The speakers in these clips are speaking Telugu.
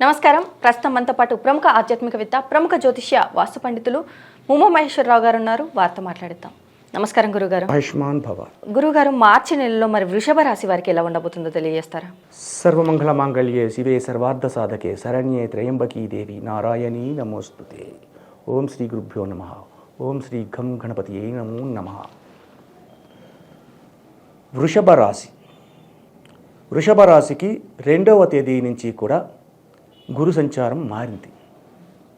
నమస్కారం. ప్రస్తుతం మనతో పాటు ప్రముఖ ఆధ్యాత్మికవేత్త ప్రముఖ జ్యోతిష్య వాస్తు పండితులు ముమ్మ మహేశ్వరరావు గారు ఉన్నారు. వారితో మాట్లాడిద్దాం. నమస్కారం గురుగారు. ఆయుష్మాన్ భవ. గురుగారు మార్చి నెలలో మరి వృషభ రాశి వారికి ఎలా ఉండబోతుందో తెలియజేస్తారా? సర్వమంగళ మాంగళ్యే శివే సర్వార్థ సాధకే శరణ్యే త్రయంబకీ దేవి నారాయణీ నమోస్తుతే. ఓం శ్రీ గురుభ్యో నమ. ఓం శ్రీ ఘం గణపతి నమో నమ. వృషభ రాశి. వృషభ రాశికి రెండవ తేదీ నుంచి కూడా గురు సంచారం మారింది.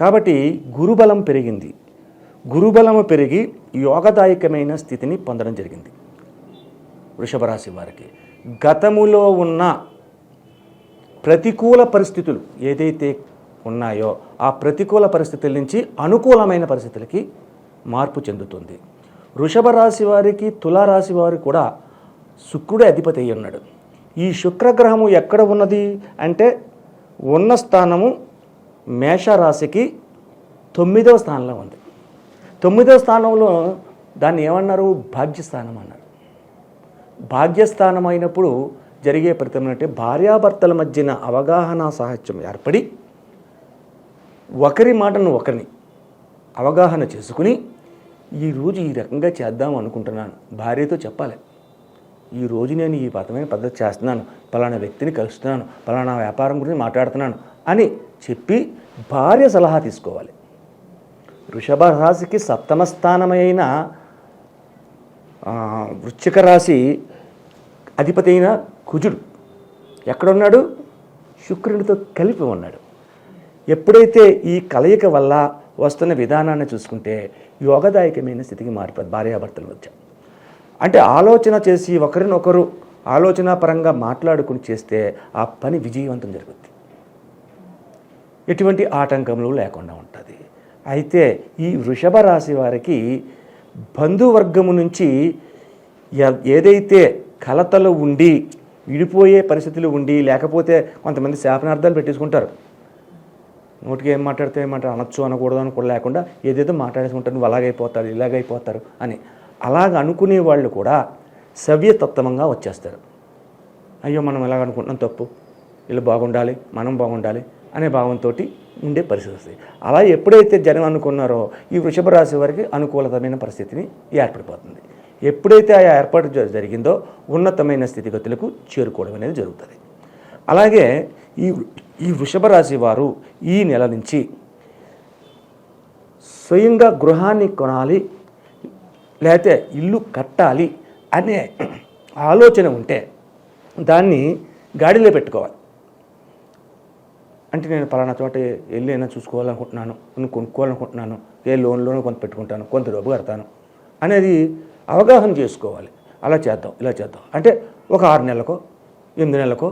కాబట్టి గురుబలం పెరిగింది. గురుబలము పెరిగి యోగదాయకమైన స్థితిని పొందడం జరిగింది. వృషభ రాశి వారికి గతములో ఉన్న ప్రతికూల పరిస్థితులు ఏదైతే ఉన్నాయో ఆ ప్రతికూల పరిస్థితుల నుంచి అనుకూలమైన పరిస్థితులకి మార్పు చెందుతుంది. వృషభ రాశి వారికి తులారాశి వారు కూడా శుక్రుడే అధిపతి అయి ఉన్నాడు. ఈ శుక్రగ్రహము ఎక్కడ ఉన్నది అంటే ఉన్న స్థానము మేషరాశికి తొమ్మిదవ స్థానంలో ఉంది. తొమ్మిదవ స్థానంలో దాన్ని ఏమన్నారు? భాగ్యస్థానం అన్నారు. భాగ్యస్థానం అయినప్పుడు జరిగే ఫలితం అంటే భార్యాభర్తల మధ్యన అవగాహన సాహిత్యం ఏర్పడి ఒకరి మాటను ఒకరిని అవగాహన చేసుకుని ఈరోజు ఈ రకంగా చేద్దాం అనుకుంటున్నాను. భార్యతో చెప్పాలి. ఈ రోజు నేను ఈ పథమైన పద్ధతి చేస్తున్నాను. పలానా వ్యక్తిని కలుస్తున్నాను. పలానా వ్యాపారం గురించి మాట్లాడుతున్నాను అని చెప్పి భార్య సలహా తీసుకోవాలి. వృషభ రాశికి సప్తమ స్థానమైన వృశ్చిక రాశి అధిపతి అయిన కుజుడు ఎక్కడున్నాడు? శుక్రునితో కలిపి ఉన్నాడు. ఎప్పుడైతే ఈ కలయిక వల్ల వస్తున్న విధానాన్ని చూసుకుంటే యోగదాయకమైన స్థితికి మారిపోతుంది భార్యాభర్తల మధ్య. అంటే ఆలోచన చేసి ఒకరినొకరు ఆలోచన పరంగా మాట్లాడుకుని చేస్తే ఆ పని విజయవంతం జరుగుద్ది. ఎటువంటి ఆటంకములు లేకుండా ఉంటుంది. అయితే ఈ వృషభ రాశి వారికి బంధువర్గము నుంచి ఏదైతే కలతలు ఉండి విడిపోయే పరిస్థితులు ఉండి లేకపోతే కొంతమంది శాపనార్థాలు పెట్టేసుకుంటారు. నోటికి ఏం మాట్లాడితే ఏమంటారు అనొచ్చు అనకూడదు అని కూడా లేకుండా ఏదేదో మాట్లాడేసుకుంటారు నువ్వు అలాగైపోతారు ఇలాగైపోతారు అని. అలాగ అనుకునే వాళ్ళు కూడా సవ్యతత్వంగా వచ్చేస్తారు. అయ్యో మనం ఎలాగ అనుకుంటున్నాం తప్పు. వీళ్ళు బాగుండాలి మనం బాగుండాలి అనే భావంతో ఉండే పరిస్థితి వస్తుంది. అలా ఎప్పుడైతే జనం అనుకున్నారో ఈ వృషభ రాశి వారికి అనుకూలతమైన పరిస్థితిని ఏర్పడిపోతుంది. ఎప్పుడైతే ఆ ఏర్పాటు జరిగిందో ఉన్నతమైన స్థితిగతులకు చేరుకోవడం అనేది జరుగుతుంది. అలాగే ఈ ఈ వృషభ రాశి వారు ఈ నెల నుంచి స్వయంగా గృహాన్ని కొనాలి లేకపోతే ఇల్లు కట్టాలి అనే ఆలోచన ఉంటే దాన్ని గాడిలో పెట్టుకోవాలి. అంటే నేను పలానా చోట వెళ్ళి అయినా చూసుకోవాలనుకుంటున్నాను నేను కొనుక్కోవాలనుకుంటున్నాను ఏ లోన్లోనూ కొంత పెట్టుకుంటాను కొంత డబ్బు కడతాను అనేది అవగాహన చేసుకోవాలి. అలా చేద్దాం ఇలా చేద్దాం. అంటే ఒక ఆరు నెలలకో ఎనిమిది నెలలకో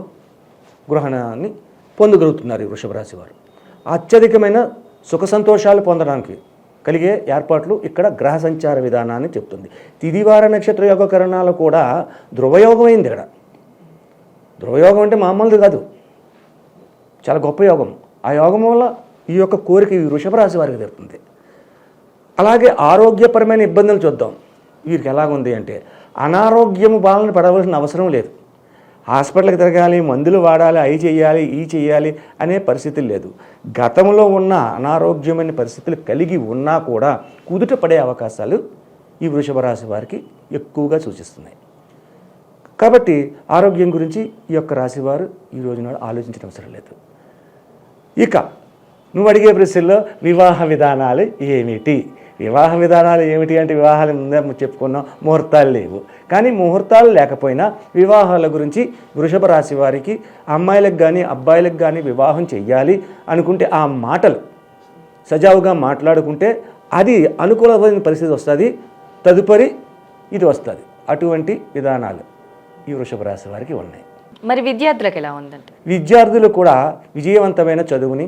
గృహణాన్ని పొందగలుగుతున్నారు ఈ వృషభ రాశి వారు. అత్యధికమైన సుఖ సంతోషాలు పొందడానికి కలిగే ఏర్పాట్లు ఇక్కడ గ్రహ సంచార విధానాన్ని చెప్తుంది. తిదివార నక్షత్ర యోగకరణాలు కూడా ధ్రువయోగమైంది ఇక్కడ. ధ్రువయోగం అంటే మామూలుది కాదు. చాలా గొప్ప యోగం. ఆ యోగం వల్ల ఈ యొక్క కోరిక ఈ వృషభ రాశి వారికి తీరుతుంది. అలాగే ఆరోగ్యపరమైన ఇబ్బందులు చూద్దాం. వీరికి ఎలాగుంది అంటే అనారోగ్యము బాలన పడవలసిన అవసరం లేదు. హాస్పిటల్కి తిరగాలి మందులు వాడాలి అవి చేయాలి ఈ చేయాలి అనే పరిస్థితి లేదు. గతంలో ఉన్న అనారోగ్యమైన పరిస్థితులు కలిగి ఉన్నా కూడా కుదుట పడే అవకాశాలు ఈ వృషభ రాశి వారికి ఎక్కువగా సూచిస్తున్నాయి. కాబట్టి ఆరోగ్యం గురించి ఈ యొక్క రాశివారు ఈ రోజున ఆలోచించడం అవసరం లేదు. ఇక నువ్వు అడిగే ప్రశ్నలో వివాహ విధానాలు ఏమిటి? వివాహ విధానాలు ఏమిటి అంటే వివాహాలు ముందే చెప్పుకున్నాం ముహూర్తాలు లేవు. కానీ ముహూర్తాలు లేకపోయినా వివాహాల గురించి వృషభ రాశి వారికి అమ్మాయిలకు కానీ అబ్బాయిలకు కానీ వివాహం చెయ్యాలి అనుకుంటే ఆ మాటలు సజావుగా మాట్లాడుకుంటే అది అనుకూలమైన పరిస్థితి వస్తుంది తదుపరి ఇది వస్తుంది. అటువంటి విధానాలు ఈ వృషభ రాశి వారికి ఉన్నాయి. మరి విద్యార్థులకు ఎలా ఉందంటే? విద్యార్థులు కూడా విజయవంతమైన చదువుని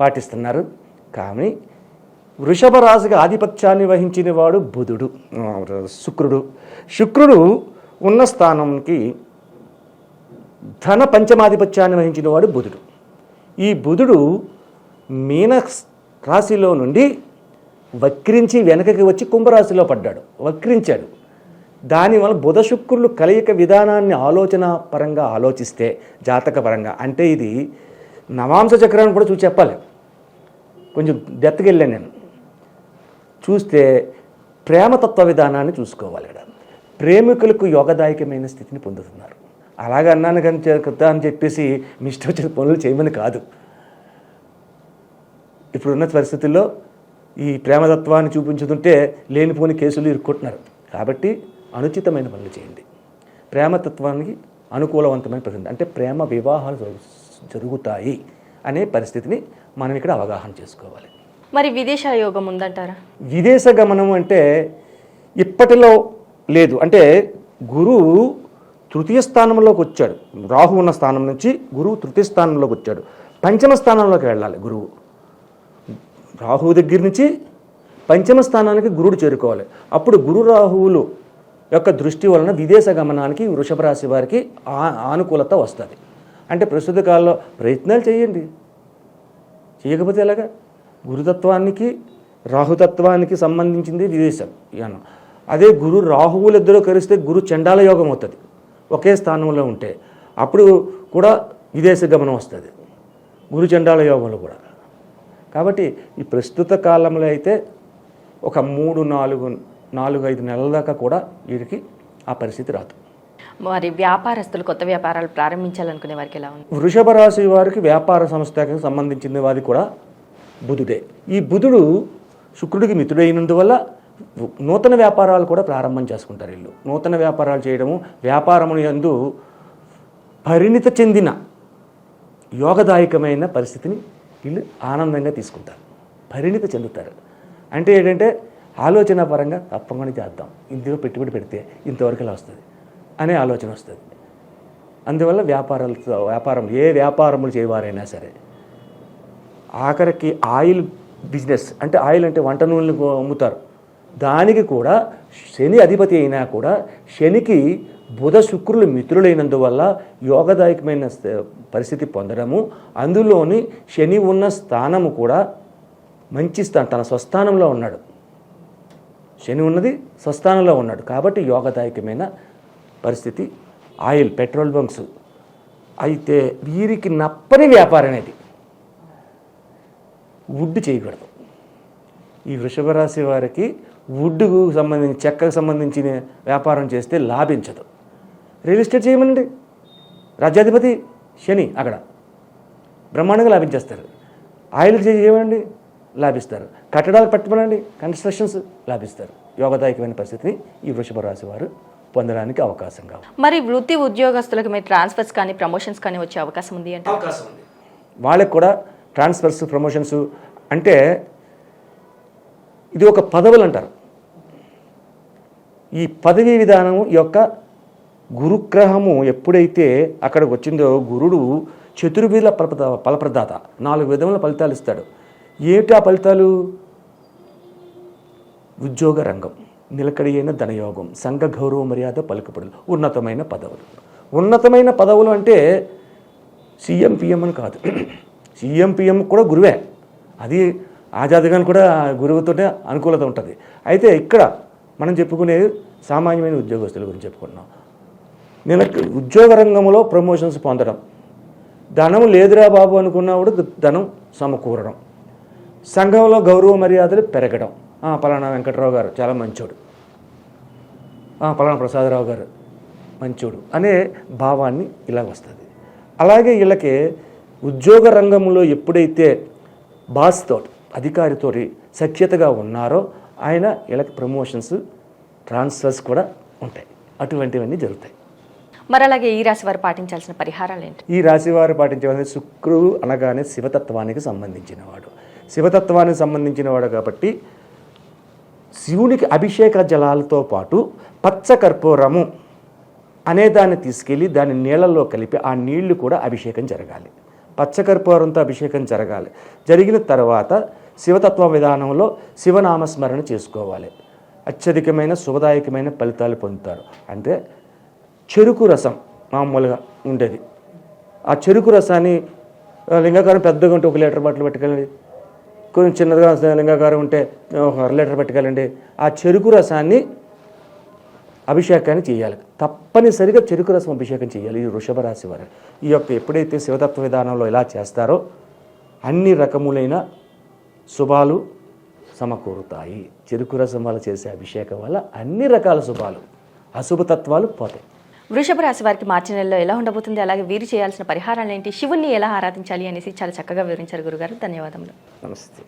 పాటిస్తున్నారు. కానీ వృషభ రాశికి ఆధిపత్యాన్ని వహించిన వాడు బుధుడు. శుక్రుడు. శుక్రుడు ఉన్న స్థానంకి ధన పంచమాధిపత్యాన్ని వహించిన వాడు బుధుడు. ఈ బుధుడు మీన రాశిలో నుండి వక్రించి వెనకకి వచ్చి కుంభరాశిలో పడ్డాడు. వక్రించాడు. దానివల్ల బుధ శుక్రులు కలయిక విధానాన్ని ఆలోచన పరంగా ఆలోచిస్తే జాతక పరంగా అంటే ఇది నవాంశ చక్రాన్ని కూడా చూసి చెప్పాలి. కొంచెం డెత్కి వెళ్ళాను నేను. చూస్తే ప్రేమతత్వ విధానాన్ని చూసుకోవాలి ఈడ. ప్రేమికులకు యోగదాయకమైన స్థితిని పొందుతున్నారు. అలాగే అన్నాను కానీ కదా అని చెప్పేసి మీ ఇష్టం వచ్చిన పనులు చేయమని కాదు. ఇప్పుడున్న పరిస్థితుల్లో ఈ ప్రేమతత్వాన్ని చూపించుతుంటే లేనిపోని కేసులు ఇరుక్కుంటున్నారు. కాబట్టి అనుచితమైన పనులు చేయండి. ప్రేమతత్వానికి అనుకూలవంతమైన పరిస్థితి అంటే ప్రేమ వివాహాలు జరుగు- జరుగుతాయి అనే పరిస్థితిని మనం ఇక్కడ అవగాహన చేసుకోవాలి. మరి విదేశ యోగం ఉందంటారా విదేశ గమనం అంటే ఇప్పటిలో లేదు. అంటే గురువు తృతీయ స్థానంలోకి వచ్చాడు. రాహు ఉన్న స్థానం నుంచి గురువు తృతీయ స్థానంలోకి వచ్చాడు. పంచమ స్థానంలోకి వెళ్ళాలి గురువు. రాహువు దగ్గర నుంచి పంచమ స్థానానికి గురుడు చేరుకోవాలి. అప్పుడు గురు రాహువులు యొక్క దృష్టి వలన విదేశ గమనానికి వృషభ రాశి వారికి ఆ ఆనుకూలత వస్తుంది. అంటే ప్రస్తుత కాలంలో ప్రయత్నాలు చేయండి. చేయకపోతే ఎలాగా? గురుతత్వానికి రాహుతత్వానికి సంబంధించింది విదేశం. యానం అదే గురు రాహువులు ఇద్దరు కలిస్తే గురు చండాల యోగం అవుతుంది. ఒకే స్థానంలో ఉంటే. అప్పుడు కూడా విదేశ గమనం వస్తుంది. గురు చండాల యోగంలో కూడా. కాబట్టి ఈ ప్రస్తుత కాలంలో అయితే ఒక మూడు నాలుగు నాలుగు ఐదు నెలల దాకా కూడా వీరికి ఆ పరిస్థితి రాదు. మరి వ్యాపారస్తులు కొత్త వ్యాపారాలు ప్రారంభించాలనుకునే వారికి ఎలా ఉంది? వృషభ రాశి వారికి వ్యాపార సంస్థకి సంబంధించిన వాది కూడా బుధుడే. ఈ బుధుడు శుక్రుడికి మిత్రుడైనందువల్ల నూతన వ్యాపారాలు కూడా ప్రారంభం చేసుకుంటారు వీళ్ళు. నూతన వ్యాపారాలు చేయడము వ్యాపారము యందు పరిణిత చెందిన యోగదాయకమైన పరిస్థితిని వీళ్ళు ఆనందంగా తీసుకుంటారు. పరిణిత చెందుతారు. అంటే ఏంటంటే ఆలోచన పరంగా తప్పకుండా చేద్దాం. ఇందులో పెట్టుబడి పెడితే ఇంతవరకు ఇలా వస్తుంది? అనే ఆలోచన వస్తుంది. అందువల్ల వ్యాపారాలతో వ్యాపారం ఏ వ్యాపారములు చేయవారైనా సరే ఆఖరికి ఆయిల్ బిజినెస్ అంటే ఆయిల్ అంటే వంట నూనెలు అమ్ముతారు. దానికి కూడా శని అధిపతి అయినా కూడా శనికి బుధ శుక్రులు మిత్రులైనందువల్ల యోగదాయకమైన స్థ- పరిస్థితి పొందడము. అందులోని శని ఉన్న స్థానము కూడా మంచి స్థానం తన స్వస్థానంలో ఉన్నాడు. శని ఉన్నది స్వస్థానంలో ఉన్నాడు. కాబట్టి యోగదాయకమైన పరిస్థితి. Oil petrol bunks. అయితే వీరికి నప్పని వ్యాపారం అనేది. వుడ్ చేయకూడదు. ఈ వృషభ రాశి వారికి వుడ్కు సంబంధించి చెక్కకు సంబంధించిన వ్యాపారం చేస్తే లాభించదు. రియల్ ఎస్టేట్ చేయమనండి. రాజ్యాధిపతి శని అక్కడ. బ్రహ్మాండంగా లాభించేస్తారు. ఆయిల్ చేయమండి లాభిస్తారు. కట్టడాలు పట్టుమనండి కన్స్ట్రక్షన్స్ లాభిస్తారు. యోగదాయకమైన పరిస్థితిని ఈ వృషభ రాశి వారు పొందడానికి అవకాశం కావాలి. మరి వృత్తి ఉద్యోగస్తులకు మీరు ట్రాన్స్ఫర్స్ కానీ ప్రమోషన్స్ కానీ వచ్చే అవకాశం ఉంది అంటే అవకాశం ఉంది. వాళ్ళకి కూడా ట్రాన్స్ఫర్స్ ప్రమోషన్స్ అంటే ఇది ఒక పదవులు అంటారు. ఈ పదవీ విధానం యొక్క గురుగ్రహము ఎప్పుడైతే అక్కడికి వచ్చిందో గురుడు చతుర్విధుల ఫలప్రద ఫలప్రదాత నాలుగు విధముల ఫలితాలు ఇస్తాడు. ఏమిటి ఆ ఫలితాలు? ఉద్యోగ రంగం నిలకడి అయిన ధనయోగం సంఘ గౌరవ మర్యాద పలుకుబడులు ఉన్నతమైన పదవులు. ఉన్నతమైన పదవులు అంటే సీఎం పిఎం అని కాదు. సీఎం పిఎం కూడా గురువే. అది ఆజాద్ కూడా గురువుతోనే అనుకూలత ఉంటుంది. అయితే ఇక్కడ మనం చెప్పుకునే సామాన్యమైన ఉద్యోగస్తుల గురించి చెప్పుకుంటున్నాం. నేను ఉద్యోగ రంగంలో ప్రమోషన్స్ పొందడం ధనం లేదురా బాబు అనుకున్నప్పుడు ధనం సమకూరడం సంఘంలో గౌరవ మర్యాదలు పెరగడం. పలానా వెంకట్రావు గారు చాలా మంచోడు. పలానా ప్రసాదరావు గారు మంచోడు అనే భావాన్ని ఇలా వస్తుంది. అలాగే వీళ్ళకి ఉద్యోగ రంగంలో ఎప్పుడైతే బాస్తో అధికారితో సఖ్యతగా ఉన్నారో ఆయన వీళ్ళకి ప్రమోషన్స్ ట్రాన్స్ఫర్స్ కూడా ఉంటాయి. అటువంటివన్నీ జరుగుతాయి. మరి అలాగే ఈ రాశి వారు పాటించాల్సిన పరిహారాలు ఏంటి? ఈ రాశివారు పాటించవలసిన శుక్రుడు అనగానే శివతత్వానికి సంబంధించినవాడు. శివతత్వానికి సంబంధించినవాడు కాబట్టి శివునికి అభిషేక జలాలతో పాటు పచ్చ కర్పూరము అనే దాన్ని తీసుకెళ్ళి దాన్ని నీళ్ళల్లో కలిపి ఆ నీళ్ళు కూడా అభిషేకం జరగాలి. పచ్చకర్పూరంతో అభిషేకం జరగాలి. జరిగిన తర్వాత శివతత్వ విధానంలో శివనామస్మరణ చేసుకోవాలి. అత్యధికమైన శుభదాయకమైన ఫలితాలు పొందుతారు. అంటే చెరుకు రసం మామూలుగా ఉండేది. ఆ చెరుకు రసాన్ని లింగాకారం పెద్దగా ఉంటే ఒక లీటర్ బట్టలు పట్టుకెళ్ళండి. కొంచెం చిన్నగా లింగాకారం ఉంటే ఒక అర లీటర్ పట్టుకెళ్ళండి. ఆ చెరుకు రసాన్ని అభిషేకాన్ని చేయాలి. తప్పనిసరిగా చెరుకు రసం అభిషేకం చేయాలి ఈ వృషభ రాశి వారు. ఈ యొక్క ఎప్పుడైతే శివతత్వ విధానంలో ఇలా చేస్తారో అన్ని రకములైన శుభాలు సమకూరుతాయి. చెరుకు రసం వల్ల చేసే అభిషేకం వల్ల అన్ని రకాల శుభాలు అశుభతత్వాలు పోతాయి. వృషభ రాశి వారికి మార్చి నెలలో ఎలా ఉండబోతుంది? అలాగే వీరు చేయాల్సిన పరిహారాలు ఏంటి? శివుణ్ణి ఎలా ఆరాధించాలి అనేసి చాలా చక్కగా వివరించారు గురుగారు. ధన్యవాదములు. నమస్తే.